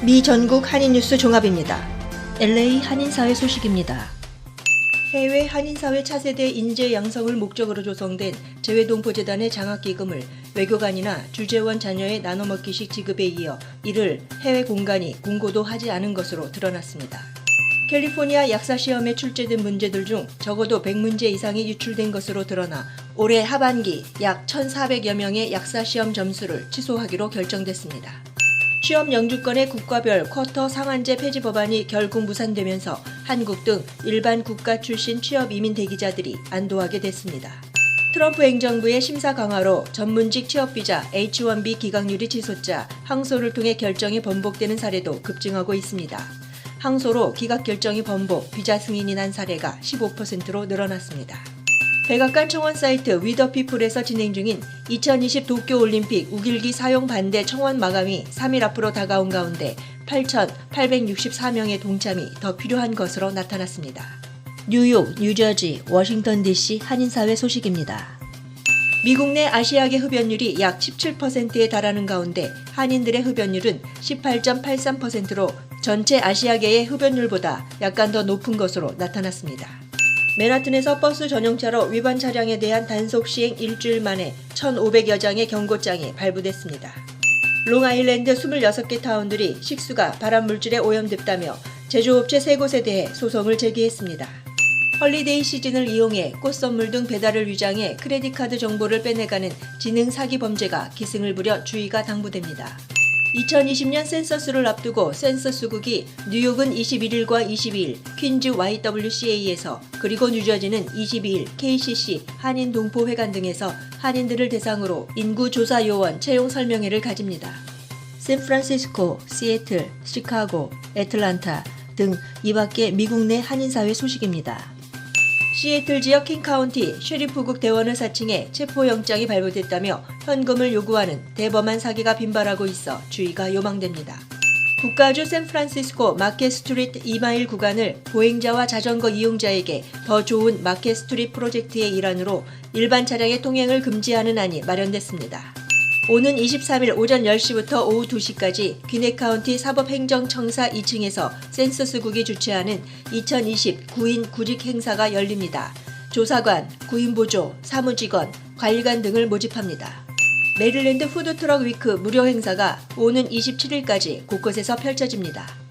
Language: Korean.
미 전국 한인뉴스 종합입니다. LA 한인사회 소식입니다. 해외 한인사회 차세대 인재 양성을 목적으로 조성된 재외동포재단의 장학기금을 외교관이나 주재원 자녀의 나눠먹기식 지급에 이어 이를 해외 공간이 공고도 하지 않은 것으로 드러났습니다. 캘리포니아 약사시험에 출제된 문제들 중 적어도 100문제 이상이 유출된 것으로 드러나 올해 하반기 약 1,400여 명의 약사시험 점수를 취소하기로 결정됐습니다. 취업 영주권의 국가별 쿼터 상한제 폐지 법안이 결국 무산되면서 한국 등 일반 국가 출신 취업 이민 대기자들이 안도하게 됐습니다. 트럼프 행정부의 심사 강화로 전문직 취업 비자 H-1B 기각률이 치솟자 항소를 통해 결정이 번복되는 사례도 급증하고 있습니다. 항소로 기각 결정이 번복, 비자 승인이 난 사례가 15%로 늘어났습니다. 백악관 청원 사이트 위더피플에서 진행 중인 2020 도쿄올림픽 우길기 사용 반대 청원 마감이 3일 앞으로 다가온 가운데 8,864명의 동참이 더 필요한 것으로 나타났습니다. 뉴욕, 뉴저지, 워싱턴 DC 한인사회 소식입니다. 미국 내 아시아계 흡연율이 약 17%에 달하는 가운데 한인들의 흡연율은 18.83%로 전체 아시아계의 흡연율보다 약간 더 높은 것으로 나타났습니다. 맨하튼에서 버스 전용차로 위반 차량에 대한 단속 시행 일주일 만에 1,500여 장의 경고장이 발부됐습니다. 롱아일랜드 26개 타운들이 식수가 발암물질에 오염됐다며 제조업체 3곳에 대해 소송을 제기했습니다. 헐리데이 시즌을 이용해 꽃 선물 등 배달을 위장해 크레딧 카드 정보를 빼내가는 지능 사기 범죄가 기승을 부려 주의가 당부됩니다. 2020년 센서스를 앞두고 센서스국이 뉴욕은 21일과 22일 퀸즈 YWCA에서 그리고 뉴저지는 22일 KCC 한인 동포회관 등에서 한인들을 대상으로 인구 조사 요원 채용 설명회를 가집니다. 샌프란시스코, 시애틀, 시카고, 애틀란타 등 이밖에 미국 내 한인사회 소식입니다. 시애틀 지역 킹카운티 쉐리프국 대원을 사칭해 체포영장이 발부됐다며 현금을 요구하는 대범한 사기가 빈발하고 있어 주의가 요망됩니다. 국가주 샌프란시스코 마켓 스트리트 2마일 구간을 보행자와 자전거 이용자에게 더 좋은 마켓 스트리트 프로젝트의 일환으로 일반 차량의 통행을 금지하는 안이 마련됐습니다. 오는 23일 오전 10시부터 오후 2시까지 귀네카운티 사법행정청사 2층에서 센서스국이 주최하는 2020 구인 구직 행사가 열립니다. 조사관, 구인보조, 사무직원, 관리관 등을 모집합니다. 메릴랜드 푸드트럭 위크 무료 행사가 오는 27일까지 곳곳에서 펼쳐집니다.